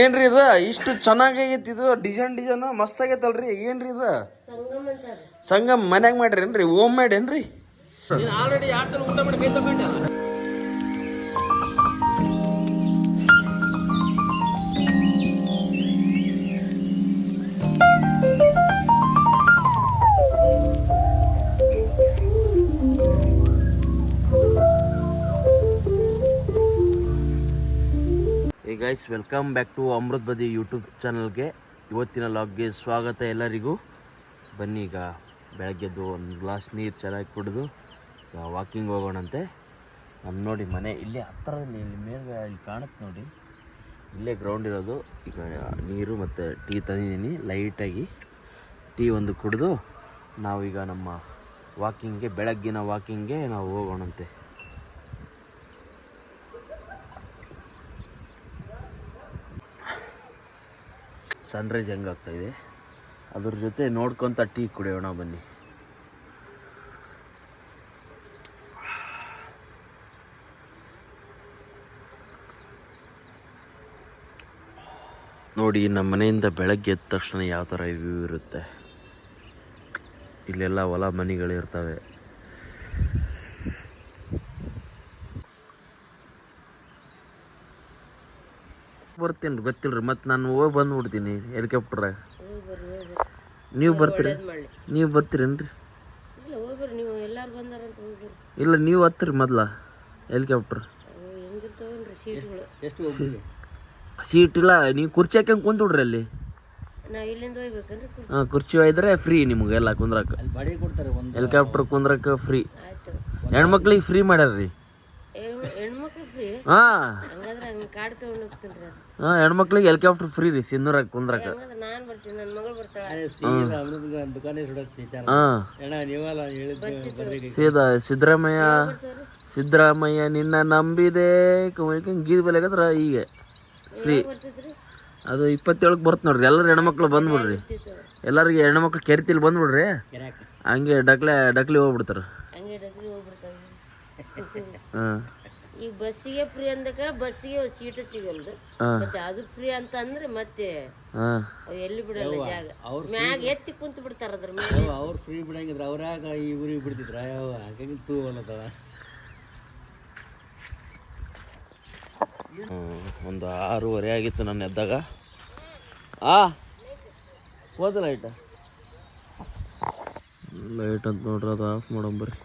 ಏನ್ರಿ ಇದು? ಇಷ್ಟು ಚೆನ್ನಾಗೈತಿ ಇದು. ಡಿಸೈನ್ ಡಿಸೈನ್ ಮಸ್ತ್ ಆಗೈತಲ್ರಿ. ಏನ್ರಿ ಇದು? ಸಂಗಮ ಅಂತಾರೆ ಸಂಗಮ್ ಮನ್ಯಾಗ ಮಾಡ್ರೇನ್ರಿ ಓಮ್ ಮೇಡ್ ಏನ್ರಿ guys welcome back to Amrut Badi YouTube ಚಾನಲ್ಗೆ ಇವತ್ತಿನ ಲಾಗ್ಗೆ ಸ್ವಾಗತ ಎಲ್ಲರಿಗೂ. ಬನ್ನಿ ಈಗ ಬೆಳಗ್ಗೆದ್ದು ಒಂದು ಗ್ಲಾಸ್ ನೀರು ಚೆನ್ನಾಗಿ ಕುಡಿದು ವಾಕಿಂಗ್ ಹೋಗೋಣಂತೆ. ನಾನು ನೋಡಿ ಮನೆ ಇಲ್ಲೇ ಹತ್ತಿರದಲ್ಲಿ ಇಲ್ಲಿ ಮೇಲೆ ಇಲ್ಲಿ ಕಾಣುತ್ತೆ ನೋಡಿ. ಇಲ್ಲೇ ಗ್ರೌಂಡ್ ಇರೋದು. ಈಗ ನೀರು ಮತ್ತು ಟೀ ತಂದಿದ್ದೀನಿ ಲೈಟಾಗಿ ಟೀ ಒಂದು ಕುಡಿದು, ನಾವೀಗ ನಮ್ಮ ವಾಕಿಂಗ್ಗೆ ಬೆಳಗ್ಗಿನ ವಾಕಿಂಗ್ಗೆ ನಾವು ಹೋಗೋಣಂತೆ. ಸನ್ರೈಸ್ ಹೆಂಗಾಗ್ತಾಯಿದೆ ಅದ್ರ ಜೊತೆ ನೋಡ್ಕೊತ ಟೀ ಕುಡಿಯೋಣ ಬನ್ನಿ. ನೋಡಿ, ನಮ್ಮ ಮನೆಯಿಂದ ಬೆಳಗ್ಗೆ ಎದ್ದ ತಕ್ಷಣ ಯಾವ ಥರ ವ್ಯೂ ಇರುತ್ತೆ? ಇಲ್ಲೆಲ್ಲ ಹೊಲ ಮನೆಗಳಿರ್ತವೆ. ಬರ್ತೀನಿ ಗೊತ್ತಿಲ್ರಿ ಮತ್ತೆ ನಾನು ಹೋಗಿ ಬಂದು ಬಿಡ್ತೀನಿ ಹೆಲಿಕಾಪ್ಟರ್ ನೀವು ಬರ್ತೀರಿ? ನೀವು ಬರ್ತೀರೇನ್ರಿ? ಇಲ್ಲ ನೀವು ಎಲ್ಲಾರು ಬಂದಾರಂತ ಹೋಗಿ ಬರ್ರಿ. ಇಲ್ಲ ನೀವು ಹತ್ತಿರಿ ಮೊದ್ಲ ಹೆಲಿಕಾಪ್ಟರ್ ಸೀಟ್ ಇಲ್ಲ ನೀವು ಕುರ್ಚಿ ಹಾಕ್ಯಂಗೆ ಕುಂತ್ಬಿಡ್ರಿ ಅಲ್ಲಿ? ಹಾಂ ಕುರ್ಚಿ ಒಯ್ದ್ರೆ ಫ್ರೀ ಕುಂದ್ರಕ್ಕೆ ಬಾಡಿಗೆ ಕೊಡ್ತಾರೆ ಒಂದು ಹೆಲಿಕಾಪ್ಟರ್ ಕುಂದ್ರಕ್ಕೆ ಫ್ರೀ ಆಯ್ತು. ಹೆಣ್ಮಕ್ಳಿಗೆ ಫ್ರೀ ಮಾಡ್ಯಾರ್ರಿ. ಹಾಂ. ಹೆಣ್ಮಕ್ಳಿಗೆ ಹೆಲಿಕಾಪ್ಟರ್ ಫ್ರೀ ರೀ ಸಿನ್ನೂರ ಕುಂದ್ರಕ. ಸೀದಾ ಸಿದ್ದರಾಮಯ್ಯ ಸಿದ್ದರಾಮಯ್ಯ ನಿನ್ನ ನಂಬಿದೆ. ಬೆಲೆ ಬೆಲೆಗದ್ರ ಈಗ ಫ್ರೀ ಅದು ಇಪ್ಪತ್ತೇಳಕ್ಕೆ ಬರ್ತ ನೋಡ್ರಿ ಎಲ್ಲರೂ ಹೆಣ್ಮಕ್ಳು ಬಂದ್ಬಿಡ್ರಿ. ಎಲ್ಲರಿಗೆ ಹೆಣ್ಮಕ್ಳು ಕೆರಿತಿಲ್ ಬಂದ್ಬಿಡ್ರಿ. ಹಂಗೆ ಡಕ್ಲೆ ಡಕ್ಲಿ ಹೋಗ್ಬಿಡ್ತಾರೆ. ಹಾಂ. ಈಗ ಬಸ್ಸಿಗೆ ಫ್ರೀ ಅಂದಕ ಬಸ್ಸಿಗೆ ಸೀಟ್ ಸಿಗಲ್ದು. ಮತ್ತೆ ಅದು ಫ್ರೀ ಅಂತ ಅಂದ್ರೆ ಮತ್ತೆ ಎಲ್ಲಿ ಬಿಡಲ್ಲ ಜಾಗ. ಅವ್ರ್ ಮ್ಯಾಗ ಎತ್ತಿ ಕುಂತ ಬಿಡ್ತಾರ ಅದ್ರ ಮೇಲೆ. ಅವ್ರು ಫ್ರೀ ಬಿಡಂಗಿದ್ರ ಅವ್ರಾಗ ಈ ಊರಿಗೆ ಬಿಡ್ತಿದ್ರ? ಯಾವ ಹಾಗಾಗಿ ತೂ ಅನ್ನತ್ತವ ಒಂದು ಆರೂವರೆ ಆಗಿತ್ತು ನನ್ನ ಎದ್ದಾಗ. ಆ ಹೋದ ಲೈಟ ಲೈಟ್ ಅಂತ ನೋಡ್ರಿ ಅದು ಆಫ್ ಮಾಡಂಬರ್ರಿ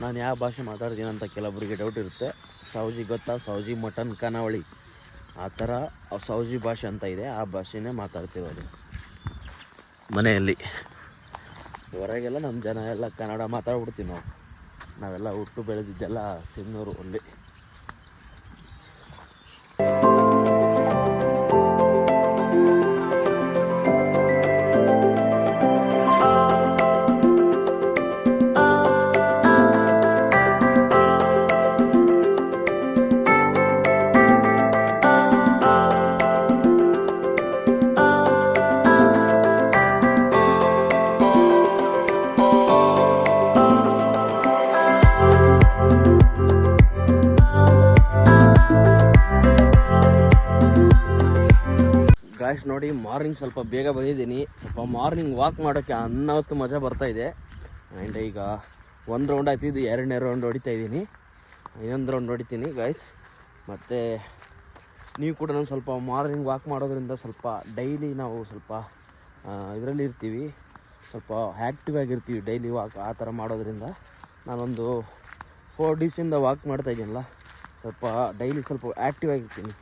ನಾನು ಯಾವ ಭಾಷೆ ಮಾತಾಡ್ತೀನಿ ಅಂತ ಕೆಲವೊಬ್ಬರಿಗೆ ಡೌಟ್ ಇರುತ್ತೆ. ಸೌಜಿ ಗೊತ್ತಾ? ಸೌಜಿ ಮಟನ್ ಕನಾವಳಿ. ಆ ಥರ ಸೌಜಿ ಭಾಷೆ ಅಂತ ಇದೆ. ಆ ಭಾಷೆನೇ ಮಾತಾಡ್ತಿರೋದು. ಮನೆಯಲ್ಲಿ. ಹೊರಗೆಲ್ಲ ನಮ್ಮ ಜನ ಎಲ್ಲ ಕನ್ನಡ ಮಾತಾಡ್ಬಿಡ್ತೀವಿ ನಾವು. ನಾವೆಲ್ಲ ಹುಟ್ಟು ಬೆಳೆದಿದ್ದೆಲ್ಲ ಸಿನ್ನೂರು ಅಲ್ಲಿ ಗಾಯ್ಸ್ ನೋಡಿ ಮಾರ್ನಿಂಗ್ ಸ್ವಲ್ಪ ಬೇಗ ಬಂದಿದ್ದೀನಿ. ಸ್ವಲ್ಪ ಮಾರ್ನಿಂಗ್ ವಾಕ್ ಮಾಡೋಕ್ಕೆ ಅನ್ನೋತ್ತು ಮಜಾ ಬರ್ತಾ ಇದೆ. ಆ್ಯಂಡ್ ಈಗ ಒಂದು ರೌಂಡ್ ಆಯ್ತು, ಇದು ಎರಡನೇ ರೌಂಡ್ ಹೊಡಿತಾ ಇದ್ದೀನಿ. ಇನ್ನೊಂದು ರೌಂಡ್ ಹೊಡಿತೀನಿ ಗಾಯ್ಸ್ ಮತ್ತು ನೀವು ಕೂಡ ನಾನು ಸ್ವಲ್ಪ ಮಾರ್ನಿಂಗ್ ವಾಕ್ ಮಾಡೋದ್ರಿಂದ ಸ್ವಲ್ಪ ಡೈಲಿ ನಾವು ಸ್ವಲ್ಪ ಇದರಲ್ಲಿ ಇರ್ತೀವಿ. ಸ್ವಲ್ಪ ಆ್ಯಕ್ಟಿವ್ ಆಗಿರ್ತೀವಿ ಡೈಲಿ ವಾಕ್ ಆ ಥರ ಮಾಡೋದ್ರಿಂದ. ನಾನೊಂದು ಫೋರ್ ಡೇಸಿಂದ ವಾಕ್ ಮಾಡ್ತಾ ಇದ್ದೀನಲ್ಲ. ಸ್ವಲ್ಪ ಡೈಲಿ ಸ್ವಲ್ಪ ಆ್ಯಕ್ಟಿವ್ ಆಗಿರ್ತೀನಿ.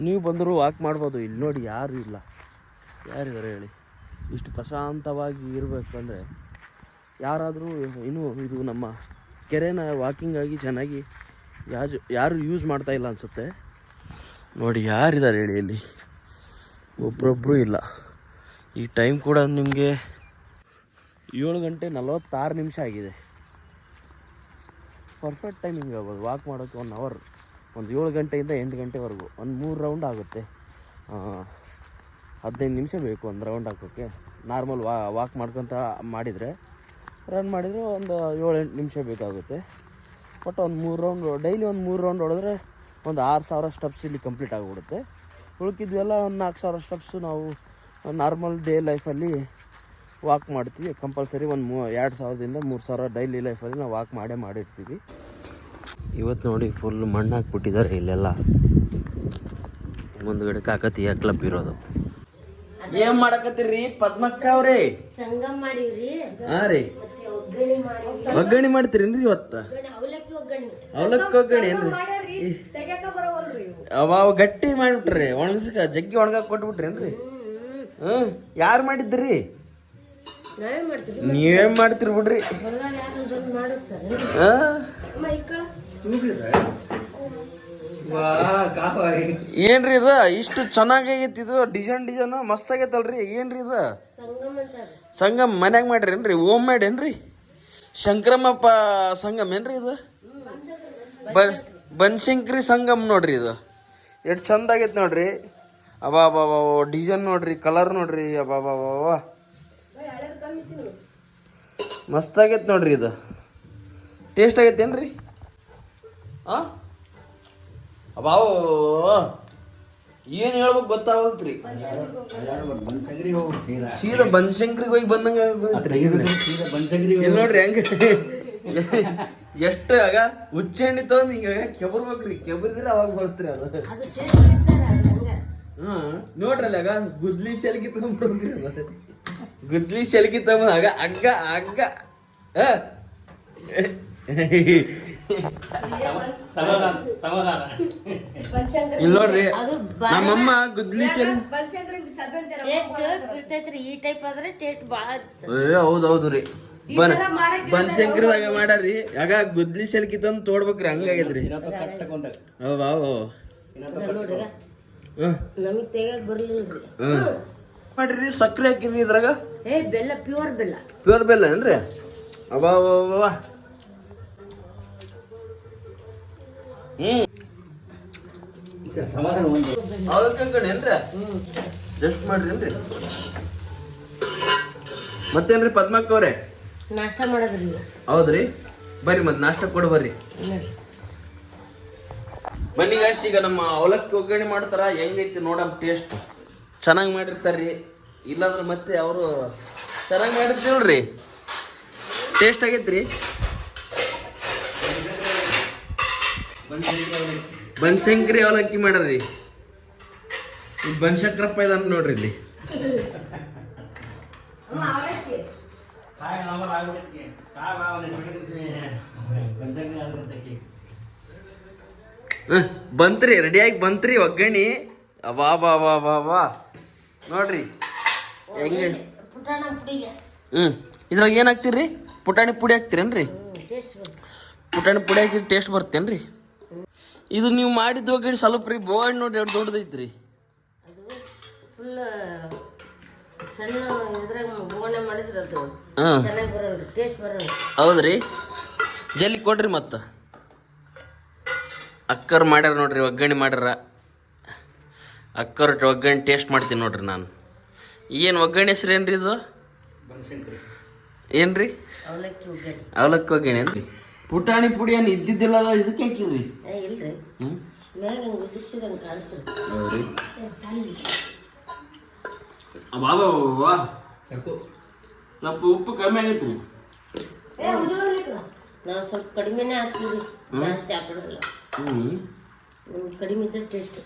ನೀವು ಬಂದರೂ ವಾಕ್ ಮಾಡ್ಬೋದು. ಇಲ್ಲಿ ನೋಡಿ ಯಾರು ಇಲ್ಲ. ಯಾರಿದ್ದಾರೆ ಹೇಳಿ. ಇಷ್ಟು ಪ್ರಶಾಂತವಾಗಿ ಇರಬೇಕು ಅಂದರೆ ಯಾರಾದರೂ ಇನ್ನೂ ಇದು ನಮ್ಮ ಕೆರೆನ ವಾಕಿಂಗಾಗಿ ಚೆನ್ನಾಗಿ ಯಾರು ಯಾರು ಯೂಸ್ ಮಾಡ್ತಾ ಇಲ್ಲ ಅನಿಸುತ್ತೆ. ನೋಡಿ ಯಾರಿದ್ದಾರೆ ಹೇಳಿ ಇಲ್ಲಿ. ಒಬ್ರೊಬ್ಬರು ಇಲ್ಲ. ಈ ಟೈಮ್ ಕೂಡ ನಿಮಗೆ ಏಳು ಗಂಟೆ ನಲವತ್ತಾರು ನಿಮಿಷ ಆಗಿದೆ. ಪರ್ಫೆಕ್ಟ್ ಟೈಮಿಂಗ್ ಆಗ್ಬೋದು. ವಾಕ್ ಮಾಡೋಕ್ಕೆ ಒನ್ ಅವರ್ ಒಂದು ಏಳು ಗಂಟೆಯಿಂದ ಎಂಟು ಗಂಟೆವರೆಗೂ, ಒಂದು ಮೂರು ರೌಂಡ್ ಆಗುತ್ತೆ. ಹದಿನೈದು ನಿಮಿಷ ಬೇಕು ಒಂದು ರೌಂಡ್ ಹಾಕೋಕ್ಕೆ ನಾರ್ಮಲ್ ವಾ ವಾಕ್ ಮಾಡ್ಕೊತ ಮಾಡಿದರೆ ರನ್ ಮಾಡಿದರೆ ಒಂದು ಏಳು ಎಂಟು ನಿಮಿಷ ಬೇಕಾಗುತ್ತೆ. ಬಟ್ ಒಂದು ಮೂರು ರೌಂಡ್ ಡೈಲಿ ಒಂದು ಮೂರು ರೌಂಡ್ ಹೊಡೆದ್ರೆ ಒಂದು ಆರು ಸಾವಿರ ಸ್ಟೆಪ್ಸ್ ಇಲ್ಲಿ ಕಂಪ್ಲೀಟ್ ಆಗಿಬಿಡುತ್ತೆ. ಉಳ್ಕಿದ್ವೆಲ್ಲ ಒಂದು ನಾಲ್ಕು ಸಾವಿರ ಸ್ಟೆಪ್ಸು ನಾವು ನಾರ್ಮಲ್ ಡೇ ಲೈಫಲ್ಲಿ ವಾಕ್ ಮಾಡ್ತೀವಿ. ಕಂಪಲ್ಸರಿ ಒಂದು ಮೂ, ಎರಡು ಸಾವಿರದಿಂದ ಮೂರು ಸಾವಿರ ಡೈಲಿ ಲೈಫಲ್ಲಿ ನಾವು ವಾಕ್ ಮಾಡೇ ಮಾಡಿರ್ತೀವಿ. ಇವತ್ತು ನೋಡಿ ಫುಲ್ ಮಣ್ಣು ಹಾಕ್ಬಿಟ್ಟಿದ್ದಾರೆ ಇಲ್ಲೆಲ್ಲ. ಮುಂದ್ಗಡೆ ಕಾಕತೀಯ ಕ್ಲಬ್ ಇರೋದು. ಏನ್ ಮಾಡಕತ್ತೀರಿ ಪದ್ಮಕ್ಕ ಅವ್ರಿ? ಮಾಡೀವ್ರಿ. ಹಾ ರೀ. ಮತ್ತೆ ಒಗ್ಗರಣೆ ಮಾಡಿ. ಒಗ್ಗರಣೆ ಮಾಡ್ತೀರೇನ್ರಿ ಇವತ್ತ? ಅವಲಕ್ಕಿ ಒಗ್ಗರಣೆ. ಅವಲಕ್ಕಿ ಒಗ್ಗರಣೆ ಏನ್ರಿ? ಅವ ಅವ ಗಟ್ಟಿ ಮಾಡಿಬಿಟ್ರಿ ಒಣಗಿಸ್ಕ ಜಗ್ಗಿ ಒಣಗಾಕ್ ಕೊಟ್ಬಿಟ್ರೇನ್ರಿ? ಹ್ಮ್ ಯಾರು ಮಾಡಿದ್ರಿ ನೀವೇನ್ ಮಾಡ್ತೀರಿ ಬಿಡ್ರಿ. ಏನ್ರಿ ಇದು? ಇಷ್ಟು ಚೆನ್ನಾಗೈತಿ ಇದು. ಡಿಸೈನ್ ಡಿಸೈನ್ ಮಸ್ತ್ ಆಗೈತಲ್ರಿ. ಏನ್ರಿ ಇದು? ಸಂಗಮ್ ಅಂತಾರೆ. ಸಂಗಮ್ ಮನ್ಯಾಗ ಮಾಡ್ರೇನ್ರಿ? ಓಮ್ ಮೇಡ್ ಏನ್ರಿ ಶಂಕರಮ್ಮಪ್ಪ ಸಂಗಮ್ ಏನ್ರಿ ಇದು? ಬನ್ ಬನ್ಶಂಕ್ರಿ ಸಂಗಮ್ ನೋಡ್ರಿ ಇದು. ಎಷ್ಟು ಚಂದ ಆಗೈತೆ ನೋಡ್ರಿ. ಅಬಾ ಅಬಾ ಡಿಸೈನ್ ನೋಡ್ರಿ ಕಲರ್ ನೋಡ್ರಿ. ಅಬಾಬಾ ಅಬಾ ಅಬಾ ಮಸ್ತ್ ಆಗೈತೆ ನೋಡ್ರಿ ಇದು. ಟೇಸ್ಟ್ ಆಗೈತೇನ್ರಿ ಆ? ಅಬಾವು. ಏನು ಹೇಳ್ಬೇಕು ಗೊತ್ತಾಗಲ್ತ್ರಿ. ಚೀಲ ಸೀದಾ ಬನಶಂಕರಿಗೆ ಹೋಗಿ ಬಂದಂಗ ಇಲ್ಲಿ ನೋಡ್ರಿ ಹೆಂಗ? ಎಷ್ಟು ಆಗ ಹುಚ್ಚೆಣ್ಣಿ ತಗೊಂಡ್ ಹಿಂಗ ಕೆಬರ್ಬೇಕ್ರಿ. ಕೆಬರಿದ್ರೆ ಅವಾಗ ಬರ್ತ್ರಿ ಅದು. ಹ್ಮ್. ನೋಡ್ರಲ್ಲ ಆಗ ಗುದ್ಲಿ ಶಲ್ಗಿ ತಗೊಂಡ್ಬಿಡ್ರಿ ಅದು. ಗುದ್ಲಿ ಶೆಲ್ಗಿ ತಮ್ಮ ಆಗ ಅಗ್ಗ ಅಗ್ಗ ಆ. ಸಮಾಧಾನ ಸಮಾಧಾನ. ಇಲ್ಲಿ ನೋಡ್ರಿ ನಮ್ಮಮ್ಮ ಗುದ್ಲಿ ಶೆಲ್ ಈ ಟೈಪ್ ಆದ್ರೆ ಟೇಸ್ಟ್ ಭಾಳ ಏ ಹೌದ್ ಹೌದು ರೀ. ಬನ್ ಬನಶಂಕರದಾಗ ಮಾಡ್ಯಾರಿ ಆಗ ಗುದ್ಲಿ ಶೆಲ್ಕಿ ತಂದು ತೋಡ್ಬೇಕ್ರಿ ಹಂಗಾಗೈತ್ರಿ ಅವ್ ನಮಗ್ ತೆಗಿಯಕ್ ಮಾಡ್ರಿ ಸಕ್ಕರೆ ಹಾಕಿರಿ ಇದ್ರಾಗ? ಏ ಬೆಲ್ಲ ಪ್ಯೂರ್ ಬೆಲ್ಲ. ಪ್ಯೂರ್ ಬೆಲ್ಲ ಏನ್ರಿ? ಅಬ್ಬಾ ಅಬ್ಬಾ ಹ್ಮ್ ಸಮಾಧಾನ ಒಂದು ಅವಲಕ್ಕಿ ಕಡೆ ಏನ್ರಿ? ಜಸ್ಟ್ ಮಾಡ್ರಿ ಏನ್ರಿ? ಮತ್ತೇನ್ರಿ ಪದ್ಮಕ್ಕ ಅವ್ರೆ? ನಾಷ್ಟ ಮಾಡೋದ್ರಿ ಹೌದ್ರಿ. ಬರ್ರಿ ಮತ್ ನಾಷ್ಟ ಕೊಡು ಬರ್ರಿ. ಬನ್ನಿ ಈಗ ನಮ್ಮ ಅವಲಕ್ಕಿ ಒಗ್ಗರಣೆ ಮಾಡ್ತಾರ. ಹೆಂಗೈತಿ ನೋಡಮ್ ಟೇಸ್ಟ್ ಚೆನ್ನಾಗಿ ಮಾಡಿರ್ತಾರ್ರಿ. ಇಲ್ಲಾಂದ್ರೆ ಮತ್ತೆ ಅವರು ಚೆನ್ನಾಗಿ ಮಾಡಿರ್ತೀವಲ್ರಿ ಟೇಸ್ಟ್ ಆಗೈತ್ರಿ. ಬನಶಂಕರಿ ಅವಲಕ್ಕಿ ಮಾಡ್ರಿ. ಇಲ್ಲಿ ಬನ್ಶಂಕರಪ್ಪ ಇದಾನ ನೋಡ್ರಿ ಇಲ್ಲಿ. ಬಂತ್ರಿ ರೆಡಿಯಾಗಿ ಬಂತ್ರಿ ಒಗ್ಗಣಿ ವಾ ವಾ ವಾ ವಾ ಬಾ ನೋಡ್ರಿ. ಹೆಂಗೆ? ಹ್ಞೂ ಇದ್ರಾಗ ಏನ್ ಹಾಕ್ತಿರ್ರಿ ಪುಟಾಣಿ ಪುಡಿ ಹಾಕ್ತೀರೇನ್ರಿ? ಪುಟಾಣಿ ಪುಡಿ ಹಾಕಿದ್ರೆ ಟೇಸ್ಟ್ ಬರ್ತೇನ್ರಿ? ಇದು ನೀವು ಮಾಡಿದ ಒಗ್ಗರಣೆ ಸ್ವಲ್ಪ ರೀ ಬೋರ್ಡ್ ನೋಡಿ ಎರಡು ದೊಡ್ಡದೈತ್ರಿ. ಬೋಗಣೆ ಹೌದ್ರಿ? ಜಲ್ಲಿ ಕೊಡ್ರಿ ಮತ್ತ. ಅಕ್ಕರ್ ಮಾಡ್ಯಾರ ನೋಡ್ರಿ ಒಗ್ಗರಣೆ ಮಾಡ್ಯಾರ. ಅಕ್ಕರ್ ಒಗ್ಗರಣೆ ಟೇಸ್ಟ್ ಮಾಡ್ತೀನಿ ನೋಡ್ರಿ ನಾನು. ಏನು ಒಗ್ಗರಣೆ ಹೆಸ್ರು ಏನ್ರಿ ಇದು? ಏನು ಏನ್ರಿ? ಅವಲಕ್ಕಿ ಒಗ್ಗರಣೆ. ಏನ್ರಿ? ಪುಟಾಣಿ ಪುಡಿ ಏನು ಇದ್ದಿದ್ದಿಲ್ಲ ಇದಕ್ಕೆ ಹಾಕಿದ್ರಿ ಸ್ವಲ್ಪ ಉಪ್ಪು ಕಮ್ಮಿ ಆಗೈತ್ರಿ. ನಾವು ಸ್ವಲ್ಪ ಕಡಿಮೆನೇ ಹಾಕ್ತೀವಿ. ಜಾಸ್ತಿ ನಮ್ಗೆ ಕಡಿಮೆ ಇದ್ರೆ ಟೇಸ್ಟ್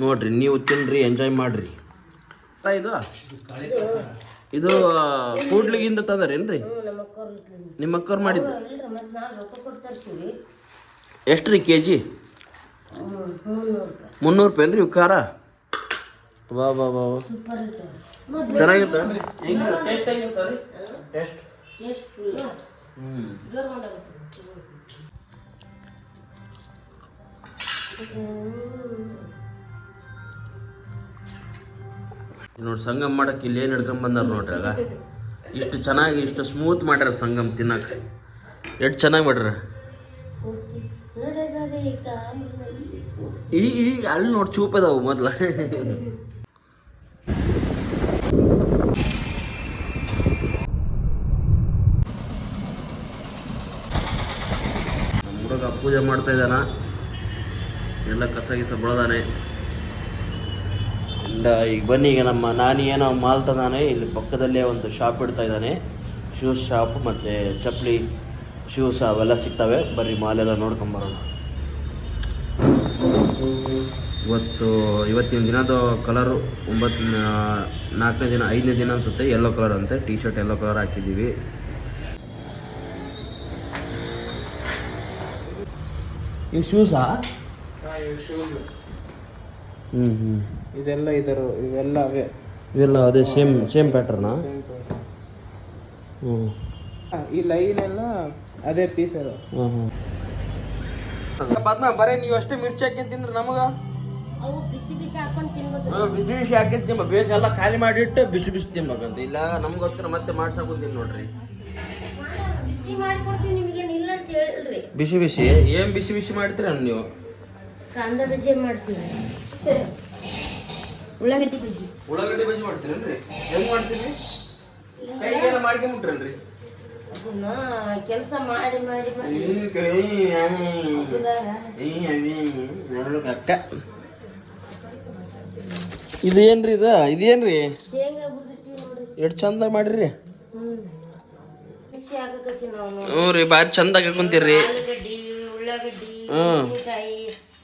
ನೋಡ್ರಿ ನೀವು ತಿನ್ರಿ ಎಂಜಾಯ್ ಮಾಡ್ರಿ. ಇದು? ಇದು ಕೂಡ್ಲಿಗಿಂದ ತಂದರೇನ್ರಿ? ನಮ್ಮ ಅಕ್ಕವ್ರು ತರ್ತೀವಿ ಎಷ್ಟು ರೀ ಕೆ ಜಿ ಮುನ್ನೂರು ರೂಪಾಯಿ ಏನ್ರಿ ಇವು ಖಾರ? ಬಾ ಬಾ ಬಾ ಚೆನ್ನಾಗಿತ್ತ? ಟೇಸ್ಟ್ ಹ್ಞೂ ನೋಡಿ ಸಂಗಮ್ ಮಾಡಕ್ಕೆ ಇಲ್ಲಿ ಏನು ಹಿಡ್ಕೊಂಡ್ ಬಂದಾರ ನೋಡ್ರಿ ಅಲ್ಲ? ಇಷ್ಟು ಚೆನ್ನಾಗಿ, ಇಷ್ಟು ಸ್ಮೂತ್ ಮಾಡ್ಯಾರ ಸಂಗಮ್ ತಿನ್ನಕ್ಕೆ ಎಷ್ಟು ಚೆನ್ನಾಗಿ ಮಾಡ್ಯಾರ? ಈ ಈಗ ಅಲ್ಲಿ ನೋಡಿ ಚೂಪದವು ಮೊದ್ಲ. ಹುಡುಗ ಪೂಜೆ ಮಾಡ್ತಾ ಇದ್ದಾನ? ಎಲ್ಲ ಕಸ ಗಿಸ ಬೆಳೆದಾನೆ ಇಂದ ಈಗ ಬನ್ನಿ ಈಗ ನಮ್ಮ ನಾನಿ ಏನೋ ಮಾಲ್ ತಂದಾನೆ ಇಲ್ಲಿ ಪಕ್ಕದಲ್ಲೇ ಒಂದು ಶಾಪ್ ಇಡ್ತಾ ಇದ್ದಾನೆ. ಶೂಸ್ ಶಾಪ್ ಮತ್ತು ಚಪ್ಪಲಿ ಶೂಸ್ ಅವೆಲ್ಲ ಸಿಗ್ತವೆ. ಬರ್ರಿ ಮಾಲೆಲ್ಲ ನೋಡ್ಕೊಂಬರೋಣ ಇವತ್ತು ಇವತ್ತಿನ ದಿನದ ಕಲರು ಒಂಬತ್ತು ನಾಲ್ಕನೇ ದಿನ ಐದನೇ ದಿನ ಅನಿಸುತ್ತೆ. ಯೆಲ್ಲೋ ಕಲರ್ ಅಂತೆ. ಟೀ ಶರ್ಟ್ ಯೆಲ್ಲೋ ಕಲರ್ ಹಾಕಿದ್ದೀವಿ ಇವು ಶೂಸಾ ಶೂಸ್ ಹ್ಞೂ ಹ್ಞೂ ಇದೆಲ್ಲ ಇದರ ಇವೆಲ್ಲ ಅವೇ. ಇವೆಲ್ಲ ಅದೇ ಸೇಮ್ ಸೇಮ್ ಪ್ಯಾಟರ್ನ ಹ್ಞೂ ಈ ಲೈನ್ ಎಲ್ಲ ಅದೇ ಪೀಸ್ ಅದು. ಹ್ಞೂ ಹ್ಞೂ ಪದ್ಮ ಬರೀ ನೀವು ಅಷ್ಟೇ ಮಿರ್ಚಿ ಹಾಕಿ ತಿಂದ್ರೆ ನಮಗೆ? ಬಿಸಿ ಬಿಸಿ ಹಾಕೊಂಡು ತಿನ್ಬೋದು. ಬಿಸಿ ಬಿಸಿ ಹಾಕಿದ್ ತಿಂಬ ಬೇಸ್ ಎಲ್ಲ ಖಾಲಿ ಮಾಡಿಟ್ಟು ಬಿಸಿ ಬಿಸಿ ತಿನ್ಬೇಕಂತ. ಇಲ್ಲ ನಮಗೋಸ್ಕರ ಮತ್ತೆ ಮಾಡ್ಸಾಕೊಂತೀನಿ ಕುಂತೀನಿ ನೋಡ್ರಿ. ಬಿಸಿ ಮಾಡ್ಕೊಡ್ತೀವಿ ನಿಮಗೆ ಇಲ್ಲ ಅಂತ ಹೇಳಿಲ್ರಿ ಬಿಸಿ ಬಿಸಿ? ಏನ್ ಬಿಸಿ ಬಿಸಿ ಮಾಡ್ತೀರ ನೀವು? ಕಾಂದ ಬಜ್ಜಿ ಮಾಡ್ತೀವಿ. ಉಳ್ಳಾಗಡ್ಡಿ ಬಜ್ಜಿ. ಉಳ್ಳಾಗಡ್ಡಿ ಬಜ್ಜಿ ಮಾಡ್ತೀರಲ್ರಿ ಹೆಂಗ್ ಮಾಡ್ತೀರಿ? ಕೈಗೆಲ್ಲ ಮಾಡ್ಕೊಂಬಿಟ್ರಲ್ರಿ ಅದನ್ನ ಕೆಲಸ ಮಾಡಿ ಮಾಡಿ ಮಾಡಿ. ಇದು ಏನ್ರಿ ಇದು? ಇದೇನ್ರಿ ಎಷ್ಟು ಚಂದ ಮಾಡಿರಿ? ಹ್ಞೂ ರೀ ಭಾರಿ ಉಳ್ಳಾಗಡ್ಡಿ ಹ್ಮ್. ಮೆಣಸಿನ್ಕಾಯಿ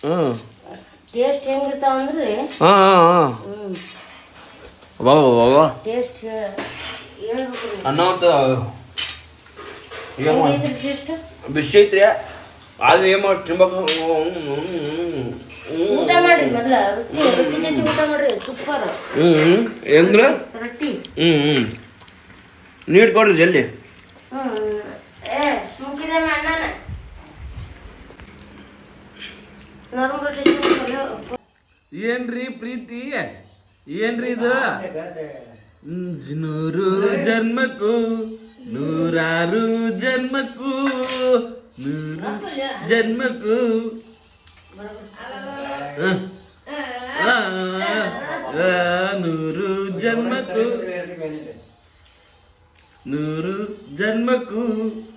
ಹ್ಞೂ ಟೇಸ್ಟ್ ಹೆಂಗಿರ್ತಾವ ಅಂದ್ರೆ? ಹಾಂ ಹಾಂ ಹಾಂ. ಹ್ಮ್. ವಾ ಟೇಸ್ಟ್ ಹೇಳ್ಬೇಕು ಬಿಸಿ ಐತ್ರಿ ಆದ್ರೆ ಏನು ಮಾಡಿ ತಿನ್ಬೇಕು? ಊಟ ಮಾಡ್ರಿ ಮೊದ್ಲ ರೊಟ್ಟಿ ರೊಟ್ಟಿ ಜೊತೆ ಊಟ ಮಾಡ್ರಿ ತುಪ್ಪಾರ ಹ್ಞೂ ಹೆಂಗ್ರ? ರೊಟ್ಟಿ. ಹ್ಞೂ ಹ್ಞೂ ನೀರು ಕೊಡ್ರಿ ಜಲ್ದಿ. ಹ್ಮ್ ಏನ್ರಿ ಪ್ರೀತಿ ಏನ್ರಿ ಇದು ನೂರು ಜನ್ಮಕ್ಕೂ ನೂರಾರು ಜನ್ಮಕ್ಕೂ ನೂರು ಜನ್ಮಕ್ಕೂ ಹ. ಆ, ಆ, ನೂರು ಜನ್ಮಕ್ಕೂ ನೂರು ಜನ್ಮಕ್ಕೂ ಹ,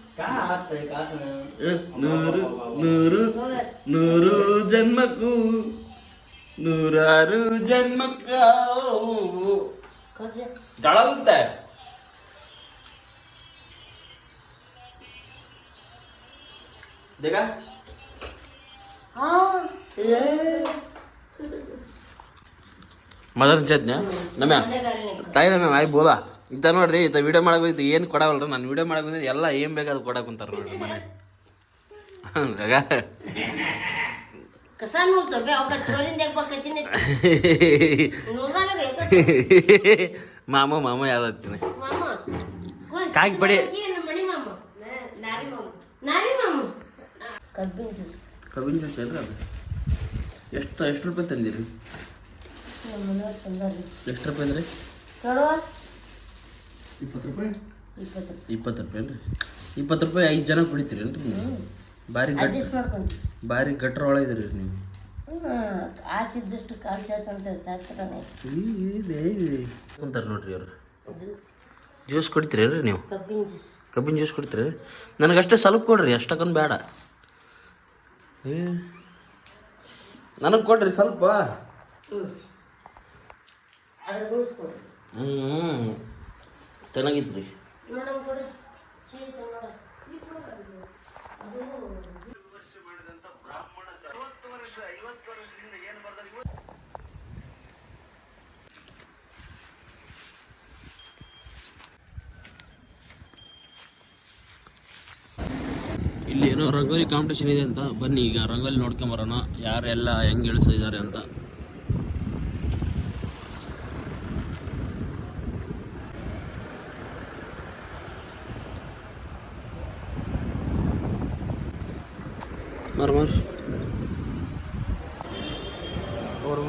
ನೂರು ನೂರು ನೂರು ಜನ್ಮಕ್ಕೂ ನೂರಾರು ಜನ್ಮಕ್ಕ ಕಜ್ಜ. ಜಳಗುತ್ತೆ ದೇಗ ಹಾ ಮದರ್ ಚೇತ್ನ ನಮ್ಯ ಮನೆಗಾರನೇ. ತಾಯಿ ನಮ್ಯ ಇಂತ ನೋಡ್ರಿ ಇಂತ ವಿಡಿಯೋ ಮಾಡಕ್ ಬಂದಿದ್ದು ಏನು ಕೊಡವಲ್ರಿ? ನಾನು ವಿಡಿಯೋ ಮಾಡಕ್ ಬಂದಿದ್ದು ಎಲ್ಲ ಏನ್ ಬೇಕಾದ್ರು ಕೊಡಕ್ ಕುಂತಾರ ನೋಡ್ರಿ ಮನೆ. ಕಸ ನೋಡ್ತವೆ ಚೋರಿಂದ ಮಾಮ ಮಾಮ ಮಾಮ ನಾರಿ ಮಾಮ. ಕಬ್ಬಿನ ಜ್ಯೂಸ್. ಕಬ್ಬಿನ ಜ್ಯೂಸ್ ಏನ್ರಿ ಅದು? ಎಷ್ಟು ಎಷ್ಟು ರೂಪಾಯಿ ತಂದಿರಿ? ಎಷ್ಟು ರೂಪಾಯಿ ಅಂದ್ರೆ? ಇಪ್ಪತ್ತು ರೂಪಾಯಿ? ಇಪ್ಪತ್ತು ರೂಪಾಯಿ ಅಲ್ರಿ? ಇಪ್ಪತ್ತು ರೂಪಾಯಿ ಐದು ಜನ ಕುಡಿತೀರೇನ್ರಿ ನೀವು? ಭಾರಿ ಗಟ್ ಅಡ್ಜಸ್ಟ್ ಮಾಡ್ಕೊಂಡು ಭಾರಿ ಗಟ್ರ ನೀವು. ಆಸಿದ್ದಷ್ಟು ಕಾಲು ಚಾತಂತ ಶಾಸ್ತ್ರನೇ ಕುಂತಾರ ನೋಡ್ರಿ ಅವ್ರು. ಜ್ಯೂಸ್ ಜ್ಯೂಸ್ ಕುಡಿತೀರೇನ್ರಿ ನೀವು? ಕಬ್ಬಿನ ಜ್ಯೂಸ್ ಕಬ್ಬಿನ ಜ್ಯೂಸ್ ಕುಡಿತೀರಿ ನನಗಷ್ಟೇ ಸ್ವಲ್ಪ ಕೊಡ್ರಿ ಅಷ್ಟಕ್ಕೊಂದು ಬೇಡ. ನನಗೆ ಕೊಡ್ರಿ ಸ್ವಲ್ಪ. ಹ್ಞೂ ಅದ್ರ ರೀ ಇಲ್ಲಿ ಏನೋ ರಂಗೋಲಿ ಕಾಂಪಿಟೇಷನ್ ಇದೆ ಅಂತ. ಬನ್ನಿ ಈಗ ರಂಗೋಲಿ ನೋಡ್ಕೊಂಬರೋಣ ಯಾರೆಲ್ಲ ಹೆಂಗೆ ಇಳಿಸಿದ್ದಾರೆ ಅಂತ. ಮಾರ್ ಮಾರ್ ಅವ್ರು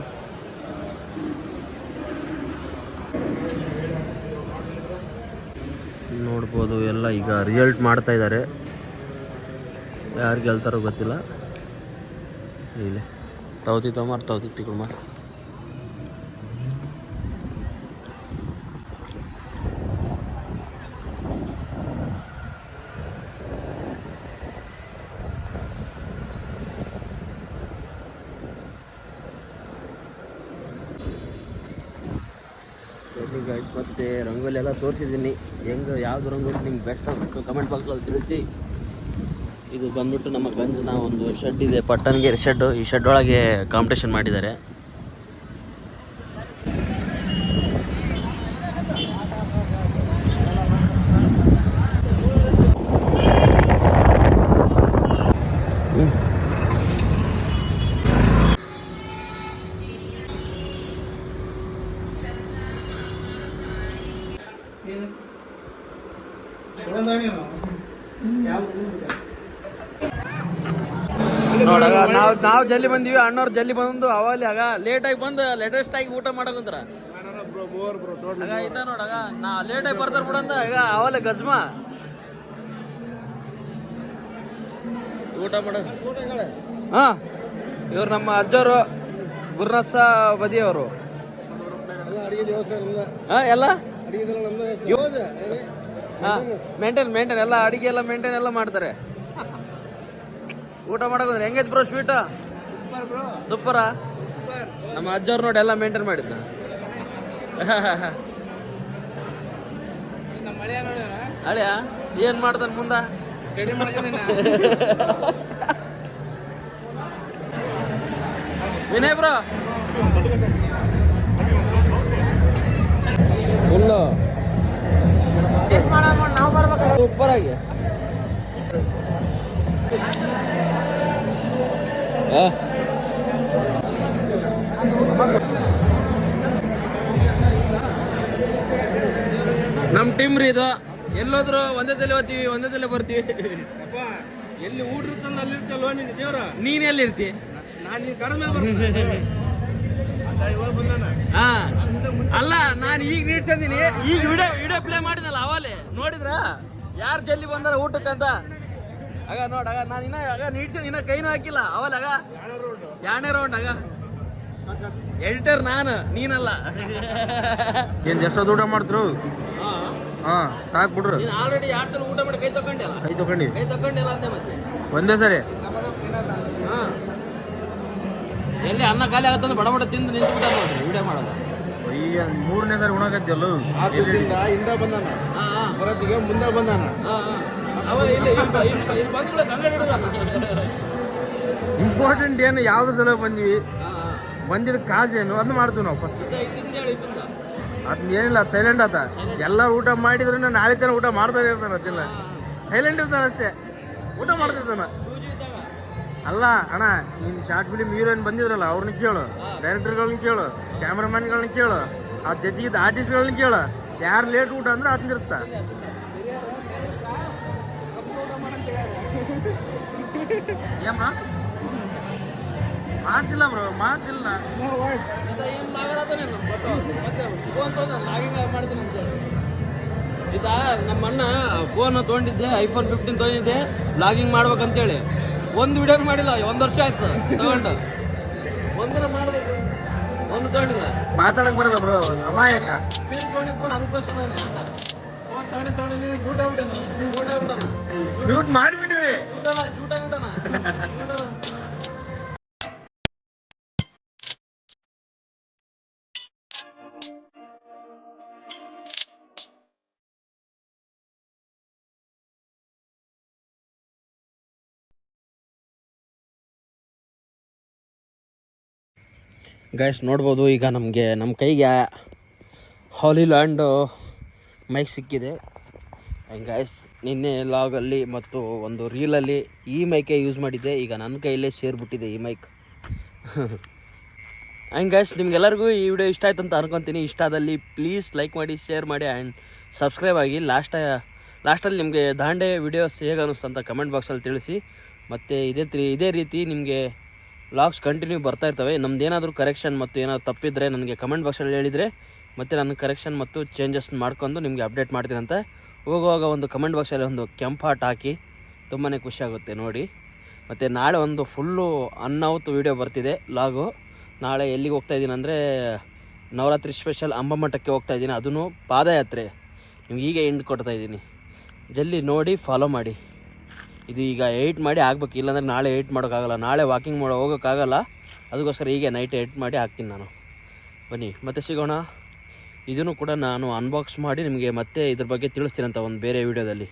ನೋಡ್ಬೋದು ಎಲ್ಲ ಈಗ ರಿಸಲ್ಟ್ ಮಾಡ್ತಾ ಇದ್ದಾರೆ ಯಾರು ಗೆಲ್ತಾರೋ ಗೊತ್ತಿಲ್ಲ. ಇಲ್ಲಿ. ತವತಿ ತಮಾರ್ ತವತಿ ತಿಳ್ಕೊಂಬಾರ ಮತ್ತು ರಂಗೋಲಿ ಹೆಂಗ್ ಯಾವ್ದು ರಂಗೋಲಿ ನಿಮ್ಗೆ ಬೆಸ್ಟ್ ಅನಿಸ್ತು ಕಮೆಂಟ್ ಬಾಕ್ಸಲ್ಲಿ ತಿಳಿಸಿ. ಇದು ಬಂದ್ಬಿಟ್ಟು ನಮ್ಮ ಗಂಜನ ಒಂದು ಶೆಡ್ ಇದೆ, ಪಟ್ಟಣಗೆರೆ ಶೆಡ್ ಈ ಶೆಡ್ ಒಳಗೆ ಕಾಂಪಿಟೇಷನ್ ಮಾಡಿದ್ದಾರೆ. ನಾವು ಬಂದಿವಿ ಜಲ್ಲಿ ಅಣ್ಣವ್ರು ಜಲ್ಲಿ ಬಂದು ಅವಲ್ಲಿ ಆಗ ಲೇಟಾಗಿ ಬಂದು ಲೇಟೆಸ್ಟ್ ಆಗಿ ಊಟ ಮಾಡಕಂತಾರ ಆಗ ಇದ ನೋಡಾಗ ನಾ ಲೇಟಾಗಿ ಬರ್ತಾರ ಬಿಡಂದ ಈಗ ಅವಲ್ಲೇ ಗಜ್ಮ. ಊಟ ಮಾಡ. ಹಾ, ಇವ್ರು ನಮ್ಮ ಅಜ್ಜವರು ಗುರುನಸ ಬದಿಯವರು. ಹಾ, ಎಲ್ಲ? ಮೇಂಟೈನ್ ಮೇಂಟೈನ್ ಎಲ್ಲ ಅಡಿಗೆ ಎಲ್ಲ ಮೇಂಟೈನ್ ಎಲ್ಲ ಮಾಡ್ತಾರೆ. ಊಟ ಮಾಡಕ್ ಹೆಂಗೈತ್ ಹೆಂಗೈತಿ ಬ್ರೋ ಸ್ವೀಟ್ ಸೂಪರಾ ನಮ್ಮ ಅಜ್ಜವ್ರು ನೋಡಿ ಎಲ್ಲ ಮೇಂಟೈನ್ ಮಾಡಿದ್ದ ಅಳಿಯ ಏನ್ ಮಾಡ್ತಾನೆ ಮುಂದ? ವಿನಯ್ ಬ್ರೋ. ಫುಲ್ಲು. ಸೂಪರ್ ಆಗಿ. ಆ. ನಮ್ ಟೀಮ್ ರೀ ಇದು. ಎಲ್ಲೋದ್ರು ಒಂದೇ ತಲೆ ಹೋತೀವಿ ಒಂದೇ ತಲೆ ಬರ್ತೀವಿ. ಎಲ್ಲಿ ಊಟ ಇರ್ತಂದ ಅಲ್ಲಿ ಇರ್ತಲ್ವ ನಿನ್ನ ದೇವ್ರ? ನೀನ್ ಎಲ್ಲಿರ್ತಿ ನಾನು ನೀನು ಕಡಿಮೆ ಹಾ. ಅಲ್ಲ ನಾನು ಈಗ ನೀಡ್ಸಂದಿನಿ ಈಗ ವಿಡಿಯೋ ವಿಡಿಯೋ ಪ್ಲೇ ಮಾಡಿದಲ್ಲ ಅವಲೇ ನೋಡಿದ್ರ? ಯಾರು ಜಲ್ಲಿ ಬಂದಾರ ಊಟಕ್ಕಂತ? ಆಗ ನೋಡ ಆಗ ನಾನು ಇನ್ನ ಆಗ ನೀಡ್ಸಂದ್ ಇನ್ನ ಕೈನೂ ಹಾಕಿಲ್ಲ. ಅವಾಗ ಆಗ ಯಾಣೆ ರೌಂಡ್ ಆಗ. ಎಡಿಟರ್ ನಾನು ನೀನಲ್ಲ. ಏನ್ ಎಷ್ಟೋ ಊಟ ಮಾಡ್ತ್ರು? ಹಾ. ಸಾಕ್ ಬಿಡ್ರು. ನೀನು ಆಲ್ರೆಡಿ ಎರಡು ಸಲ ಊಟ ಮಾಡಿ ಕೈ ತಗೊಂಡಿಲ್ಲ ಕೈ ತಗೊಂಡಿ. ಕೈ ತಗೊಂಡಿಲ್ಲ ಅಂತೆ ಮತ್ತೆ. ಒಂದೇ ಸರಿ. ಹಾ. ಎಲ್ಲಿ ಅನ್ನ ಖಾಲಿ ಆಗತ್ತಂದ್ರೆ ಬಡ ಬಡ ತಿಂದು ನಿಂತು ಬಿಟ್ಟ ನೋಡ್ರಿ ವಿಡಿಯೋ ಮಾಡೋದು. ಅಯ್ಯ ಮೂರನೇ ಸರಿ ಉಣಕತ್ತಿಯಲ್ಲ? ಇಂದ ಬಂದಾನ? ಹಾ ಹಾ. ಬರತ್ತಿಗೆ ಮುಂದೆ ಬಂದಾನ? ಹಾ, ಹಾ. ಅವ ಇಲ್ಲಿ ಇಲ್ಲಿ ಬ- ಇಲ್ಲಿ ಬ- ಬಂದ್ಬಿಡ ಕನ್ನಡ ಹಿಡಿದ. ಇಂಪಾರ್ಟೆಂಟ್ ಏನು ಯಾವ್ದು ಸಲ ಬಂದ್ವಿ? ಬಂದಿದ ಕಾಜ್ ಏನು ಅದನ್ನ ಮಾಡ್ತೀವಿ ನಾವು ಫಸ್ಟ್ ಅದನ್ನ ಏನಿಲ್ಲ ಸೈಲೆಂಟ್ ಆತ ಎಲ್ಲ ಊಟ ಮಾಡಿದ್ರು ನಾಳೆ ತನಕ ಊಟ ಮಾಡ್ತಾರೆ ಇರ್ತಾನೆ ಅದಿಲ್ಲ ಸೈಲೆಂಟ್ ಇರ್ತಾನೆ ಅಷ್ಟೇ. ಊಟ ಮಾಡ್ತಿರ್ತಾನ ಅಲ್ಲ ಅಣ್ಣ ನೀನ್ ಶಾರ್ಟ್ ಫಿಲಿಮ್ ಹೀರೋಯಿನ್ ಬಂದಿದ್ರಲ್ಲ ಅವ್ರನ್ನ ಕೇಳು. ಡೈರೆಕ್ಟರ್ಗಳನ್ನ ಕೇಳು. ಕ್ಯಾಮ್ರಾಮನ್ಗಳನ್ನ ಕೇಳು. ಆ ಜೊತೆಗಿದ್ದ ಆರ್ಟಿಸ್ಟ್ಗಳನ್ನ ಕೇಳು. ಯಾರು ಲೇಟ್ ಊಟ ಅಂದ್ರೆ ಅದ್ನಿರ್ತ ಏಮ್ಮ ಮಾತಿಲ್ಲ ಬ್ರೋ ಮಾತಿಲ್ಲ. ಇದ ನಮ್ಮ ಅಣ್ಣ ಫೋನ್ ತೊಗೊಂಡಿದ್ದೆ ಐಫೋನ್ ಫಿಫ್ಟೀನ್ ತೊಗೊಂಡಿದ್ದೆ ಬ್ಲಾಗಿಂಗ್ ಮಾಡ್ಬೇಕಂತೇಳಿ. ಒಂದು ವಿಡಿಯೋ ಮಾಡಿಲ್ಲ ಒಂದು ವರ್ಷ ಆಯ್ತು ತಗೊಂಡು. ಒಂದಿನ ಮಾಡ್ಬೇಕು. ಒಂದು ತಗೊಂಡಿಲ್ಲ. ಮಾತಾಡಕ್ ಬರಲ್ಲ ಬ್ರೋ ಅಮಾಯಕ. ಫಿಲ್ಮ್ ತೊಗೊಂಡಿದ್ದು ಗೈಸ್ ನೋಡ್ಬೋದು, ಈಗ ನಮಗೆ ನಮ್ಮ ಕೈಗೆ ಹಾಲಿಲ್ಯಾಂಡ್ ಮೈಕ್ ಸಿಕ್ಕಿದೆ. ಗೈಸ್ ನಿನ್ನೆ ಲಾಗಲ್ಲಿ ಮತ್ತು ಒಂದು ರೀಲಲ್ಲಿ ಈ ಮೈಕೇ ಯೂಸ್ ಮಾಡಿದ್ದೆ. ಈಗ ನನ್ನ ಕೈಯಲ್ಲೇ ಸೇರಿಬಿಟ್ಟಿದೆ ಈ ಮೈಕ್ ಆ್ಯಂಡ್ ಗೈಸ್ ನಿಮಗೆಲ್ಲರಿಗೂ ಈ ವಿಡಿಯೋ ಇಷ್ಟ ಆಯ್ತು ಅಂತ ಅನ್ಕೊತೀನಿ. ಇಷ್ಟ ಆದಲ್ಲಿ ಪ್ಲೀಸ್ ಲೈಕ್ ಮಾಡಿ ಶೇರ್ ಮಾಡಿ ಆ್ಯಂಡ್ ಸಬ್ಸ್ಕ್ರೈಬ್ ಆಗಿ. ಲಾಸ್ಟ ಲಾಸ್ಟಲ್ಲಿ ನಿಮಗೆ ದಾಂಡೆ ವಿಡಿಯೋಸ್ ಹೇಗೆ ಅನ್ನಿಸ್ತು ಅಂತ ಕಮೆಂಟ್ ಬಾಕ್ಸಲ್ಲಿ ತಿಳಿಸಿ. ಮತ್ತು ಇದೇ ಇದೇ ರೀತಿ ನಿಮಗೆ ವ್ಲಾಗ್ಸ್ ಕಂಟಿನ್ಯೂ ಬರ್ತಾ ಇರ್ತವೆ. ನಮ್ದು ಏನಾದರೂ ಕರೆಕ್ಷನ್ ಮತ್ತು ಏನಾದರೂ ತಪ್ಪಿದ್ರೆ ನನಗೆ ಕಮೆಂಟ್ ಬಾಕ್ಸಲ್ಲಿ ಹೇಳಿದರೆ ಮತ್ತು ನಾನು ಕರೆಕ್ಷನ್ ಮತ್ತು ಚೇಂಜಸ್ ಮಾಡ್ಕೊಂಡು ನಿಮಗೆ ಅಪ್ಡೇಟ್ ಮಾಡ್ತೀನಿ ಅಂತ. ಹೋಗುವಾಗ ಒಂದು ಕಮೆಂಟ್ ಬಾಕ್ಸಲ್ಲಿ ಒಂದು ಕೆಂಪು ಹಾಟ್ ಹಾಕಿ ತುಂಬಾ ಖುಷಿಯಾಗುತ್ತೆ ನೋಡಿ. ಮತ್ತು ನಾಳೆ ಒಂದು ಫುಲ್ಲು ಅನ್ನಾವತ್ತು ವೀಡಿಯೋ ಬರ್ತಿದೆ ಲಾಗು ನಾಳೆ ಎಲ್ಲಿಗೆ ಹೋಗ್ತಾ ಇದ್ದೀನಿ ಅಂದರೆ ನವರಾತ್ರಿ ಸ್ಪೆಷಲ್ ಅಂಬಮಠಕ್ಕೆ ಹೋಗ್ತಾ ಇದ್ದೀನಿ. ಅದನ್ನು ಪಾದಯಾತ್ರೆ. ನಿಮ್ಗೆ ಈಗ ಎಂಡ್ ಕೊಡ್ತಾ ಇದ್ದೀನಿ. ಜಲ್ದಿ ನೋಡಿ ಫಾಲೋ ಮಾಡಿ. ಇದು ಈಗ ಏಯ್ಟ್ ಮಾಡಿ ಆಗ್ಬೇಕು ಇಲ್ಲಾಂದ್ರೆ ನಾಳೆ ಏಯ್ಟ್ ಮಾಡೋಕ್ಕಾಗಲ್ಲ. ನಾಳೆ ವಾಕಿಂಗ್ ಮಾಡೋ ಹೋಗೋಕ್ಕಾಗಲ್ಲ. ಅದಕ್ಕೋಸ್ಕರ ಹೀಗೆ ನೈಟ್ ಏಯ್ಟ್ ಮಾಡಿ ಹಾಕ್ತೀನಿ ನಾನು. ಬನ್ನಿ, ಮತ್ತೆ ಸಿಗೋಣ. ಇದನ್ನು ಕೂಡ ನಾನು ಅನ್ಬಾಕ್ಸ್ ಮಾಡಿ ನಿಮಗೆ ಮತ್ತೆ ಇದ್ರ ಬಗ್ಗೆ ತಿಳಿಸ್ತೀನಂತ ಒಂದು ಬೇರೆ ವಿಡಿಯೋದಲ್ಲಿ